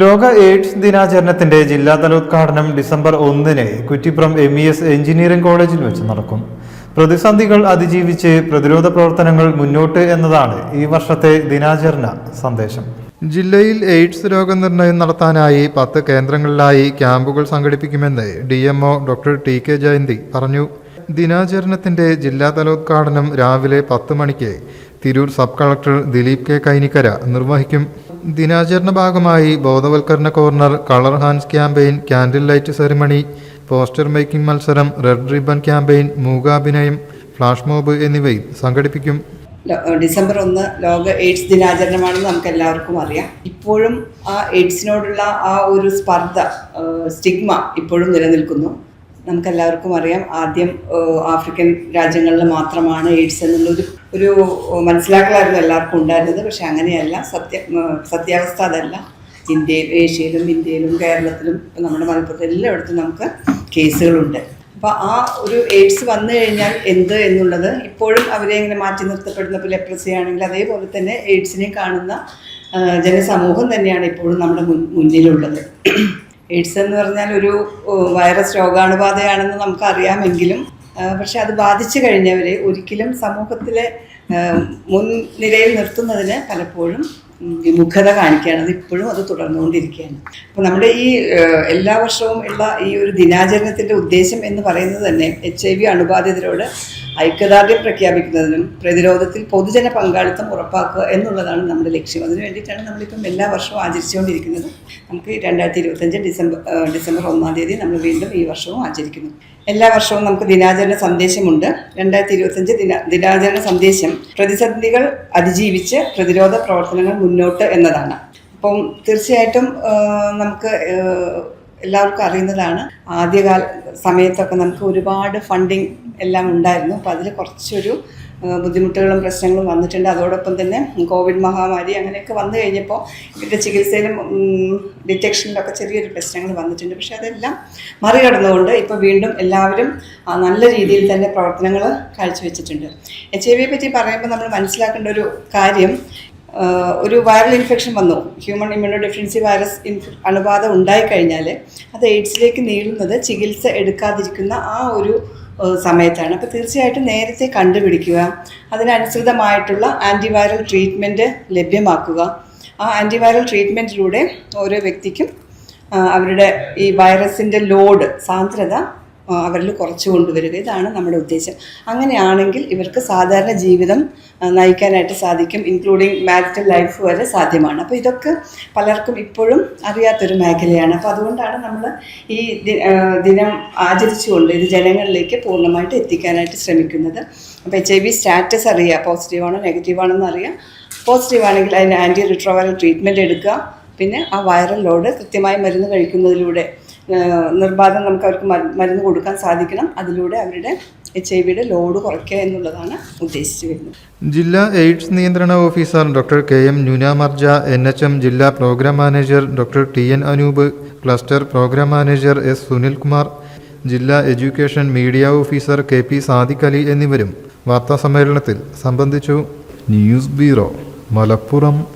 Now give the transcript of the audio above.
ലോക എയ്ഡ്സ് ദിനാചരണത്തിന്റെ ജില്ലാതല ഉദ്ഘാടനം ഡിസംബർ ഒന്നിന് Kuttippuram M E S engineering കോളേജിൽ വെച്ച് നടക്കും. പ്രതിസന്ധികൾ അതിജീവിച്ച് പ്രതിരോധ പ്രവർത്തനങ്ങൾ മുന്നോട്ട് എന്നതാണ് ഈ വർഷത്തെ ദിനാചരണ സന്ദേശം. ജില്ലയിൽ എയ്ഡ്സ് രോഗനിർണയം നടത്താനായി പത്ത് കേന്ദ്രങ്ങളിലായി ക്യാമ്പുകൾ സംഘടിപ്പിക്കുമെന്ന് D M O doctor T K Jayanthi പറഞ്ഞു. ദിനാചരണത്തിന്റെ ജില്ലാതല ഉദ്ഘാടനം രാവിലെ പത്ത് മണിക്ക് Tirur sub collector Dileep K Kainikkara നിർവഹിക്കും. ദിനാചരണ ഭാഗമായി ബോധവൽക്കരണ corner colour hands campaign candle light ceremony poster making മത്സരം റെഡ് റിബൺ ക്യാമ്പയിൻ മൂകാഭിനയം ഫ്ലാഷ് മോബ് എന്നിവയും സംഘടിപ്പിക്കും. ഡിസംബർ ഒന്ന് ലോക എയ്ഡ്സ് ദിനാചരണമാണെന്ന് നമുക്ക് എല്ലാവർക്കും അറിയാം. ഇപ്പോഴും ആ എയ്ഡ്സിനോടുള്ള ആ ഒരു സ്പർദ്ധ സ്റ്റിഗ്മ ഇപ്പോഴും നിലനിൽക്കുന്നു. നമുക്കെല്ലാവർക്കും അറിയാം. ആദ്യം ആഫ്രിക്കൻ രാജ്യങ്ങളിൽ മാത്രമാണ് എയ്ഡ്സ് എന്നുള്ളൊരു ഒരു മനസ്സിലാക്കലായിരുന്നു എല്ലാവർക്കും ഉണ്ടായിരുന്നത്. പക്ഷെ അങ്ങനെയല്ല. സത്യ സത്യാവസ്ഥ അതല്ല. ഇന്ത്യയിൽ ഏഷ്യയിലും ഇന്ത്യയിലും കേരളത്തിലും നമ്മുടെ മലപ്പുറത്ത് എല്ലായിടത്തും നമുക്ക് കേസുകളുണ്ട്. അപ്പോൾ ആ ഒരു എയ്ഡ്സ് വന്നു കഴിഞ്ഞാൽ എന്ത് എന്നുള്ളത് ഇപ്പോഴും അവരെ ഇങ്ങനെ മാറ്റി നിർത്തപ്പെടുന്ന ലെപ്രസി ആണെങ്കിൽ അതേപോലെ തന്നെ എയ്ഡ്സിനെ കാണുന്ന ജനസമൂഹം തന്നെയാണ് ഇപ്പോഴും നമ്മുടെ മുന്നിലുള്ളത്. എയ്ഡ്സ് എന്ന് പറഞ്ഞാൽ ഒരു വൈറസ് രോഗാണുബാധയാണെന്ന് നമുക്കറിയാമെങ്കിലും പക്ഷെ അത് ബാധിച്ചു കഴിഞ്ഞവരെ ഒരിക്കലും സമൂഹത്തിലെ മുൻനിരയിൽ നിർത്തുന്നതിന് പലപ്പോഴും വിമുഖത കാണിക്കുകയാണ്. അത് ഇപ്പോഴും അത് തുടർന്നുകൊണ്ടിരിക്കുകയാണ്. അപ്പോൾ നമ്മുടെ ഈ എല്ലാ വർഷവും ഉള്ള ഈ ഒരു ദിനാചരണത്തിന്റെ ഉദ്ദേശം എന്ന് പറയുന്നത് തന്നെ എച്ച് ഐ വി അണുബാധിതരോട് ഐക്യദാർഢ്യം പ്രഖ്യാപിക്കുന്നതിനും പ്രതിരോധത്തിൽ പൊതുജന പങ്കാളിത്തം ഉറപ്പാക്കുക എന്നുള്ളതാണ് നമ്മുടെ ലക്ഷ്യം. അതിനു വേണ്ടിയിട്ടാണ് നമ്മളിപ്പം എല്ലാ വർഷവും ആചരിച്ചുകൊണ്ടിരിക്കുന്നത്. നമുക്ക് രണ്ടായിരത്തി ഇരുപത്തഞ്ച് ഡിസംബർ ഡിസംബർ ഒന്നാം തീയതി നമ്മൾ വീണ്ടും ഈ വർഷവും ആചരിക്കുന്നു. എല്ലാ വർഷവും നമുക്ക് ദിനാചരണ സന്ദേശമുണ്ട്. രണ്ടായിരത്തി ഇരുപത്തഞ്ച് ദിന ദിനാചരണ സന്ദേശം പ്രതിസന്ധികൾ അതിജീവിച്ച് പ്രതിരോധ പ്രവർത്തനങ്ങൾ മുന്നോട്ട് എന്നതാണ്. അപ്പം തീർച്ചയായിട്ടും നമുക്ക് എല്ലാവർക്കും അറിയുന്നതാണ്. ആദ്യകാല സമയത്തൊക്കെ നമുക്ക് ഒരുപാട് ഫണ്ടിങ് എല്ലാം ഉണ്ടായിരുന്നു. അപ്പോൾ അതിൽ കുറച്ചൊരു ബുദ്ധിമുട്ടുകളും പ്രശ്നങ്ങളും വന്നിട്ടുണ്ട്. അതോടൊപ്പം തന്നെ കോവിഡ് മഹാമാരി അങ്ങനെയൊക്കെ വന്നു കഴിഞ്ഞപ്പോൾ ഇതിന്റെ ചികിത്സയിലും ഡിറ്റക്ഷനിലൊക്കെ ചെറിയൊരു പ്രശ്നങ്ങൾ വന്നിട്ടുണ്ട്. പക്ഷേ അതെല്ലാം മറികടന്നുകൊണ്ട് ഇപ്പോൾ വീണ്ടും എല്ലാവരും നല്ല രീതിയിൽ തന്നെ പ്രവർത്തനങ്ങൾ കാഴ്ചവെച്ചിട്ടുണ്ട്. എച്ച് ഐ വിയെ പറ്റി പറയുമ്പോൾ നമ്മൾ മനസ്സിലാക്കേണ്ട ഒരു കാര്യം ഒരു വൈറൽ ഇൻഫെക്ഷൻ വന്നു. ഹ്യൂമൻ ഇമ്മ്യൂണോ ഡെഫിഷ്യൻസി വൈറസ് ഇൻഫെ അണുബാധ ഉണ്ടായിക്കഴിഞ്ഞാൽ അത് എയ്ഡ്സിലേക്ക് നീളുന്നത് ചികിത്സ എടുക്കാതിരിക്കുന്ന ആ ഒരു സമയത്താണ്. അപ്പോൾ തീർച്ചയായിട്ടും നേരത്തെ കണ്ടുപിടിക്കുക. അതിനനുസൃതമായിട്ടുള്ള ആന്റിവൈറൽ ട്രീറ്റ്മെന്റ് ലഭ്യമാക്കുക. ആ ആന്റിവൈറൽ ട്രീറ്റ്മെന്റിലൂടെ ഓരോ വ്യക്തിക്കും അവരുടെ ഈ വൈറസിന്റെ ലോഡ് സാന്ദ്രത അവരിൽ കുറച്ച് കൊണ്ടുവരിക. ഇതാണ് നമ്മുടെ ഉദ്ദേശം. അങ്ങനെയാണെങ്കിൽ ഇവർക്ക് സാധാരണ ജീവിതം നയിക്കാനായിട്ട് സാധിക്കും. ഇൻക്ലൂഡിങ് മാരിറ്റൽ ലൈഫ് വരെ സാധ്യമാണ്. അപ്പോൾ ഇതൊക്കെ പലർക്കും ഇപ്പോഴും അറിയാത്തൊരു മേഖലയാണ്. അപ്പോൾ അതുകൊണ്ടാണ് നമ്മൾ ഈ ദിനം ആചരിച്ചുകൊണ്ട് ഇത് ജനങ്ങളിലേക്ക് പൂർണമായിട്ട് എത്തിക്കാനായിട്ട് ശ്രമിക്കുന്നത്. അപ്പോൾ എച്ച് ഐ വി സ്റ്റാറ്റസ് അറിയുക പോസിറ്റീവാണോ നെഗറ്റീവാണെന്ന് അറിയാം പോസിറ്റീവ് ആണെങ്കിൽ അതിന് ആന്റി റിട്രോവൈറൽ ട്രീറ്റ്മെന്റ് എടുക്കുക. പിന്നെ ആ വൈറൽ ലോഡ് കൃത്യമായി മരുന്ന് കഴിക്കുന്നതിലൂടെ നിർബാധം നമുക്ക് അവർക്ക് മരു- മരുന്ന് കൊടുക്കാൻ സാധിക്കണം. അതിലൂടെ അവരുടെ എച്ച് ഐ വിയുടെ ലോഡ് കുറയ്ക്കുക എന്നുള്ളതാണ് ഉദ്ദേശിച്ചു വരുന്നത്. ജില്ലാ എയ്ഡ്സ് നിയന്ത്രണ ഓഫീസർ ഡോക്ടർ കെ എം ന്യൂനാമർജ എൻ എച്ച് എം ജില്ലാ programme manager doctor T N Anoop cluster programme manager S Sunilkumar ജില്ലാ education media officer K P Sadiq Ali എന്നിവരും വാർത്താസമ്മേളനത്തിൽ സംബന്ധിച്ചു. News bureau Malappuram.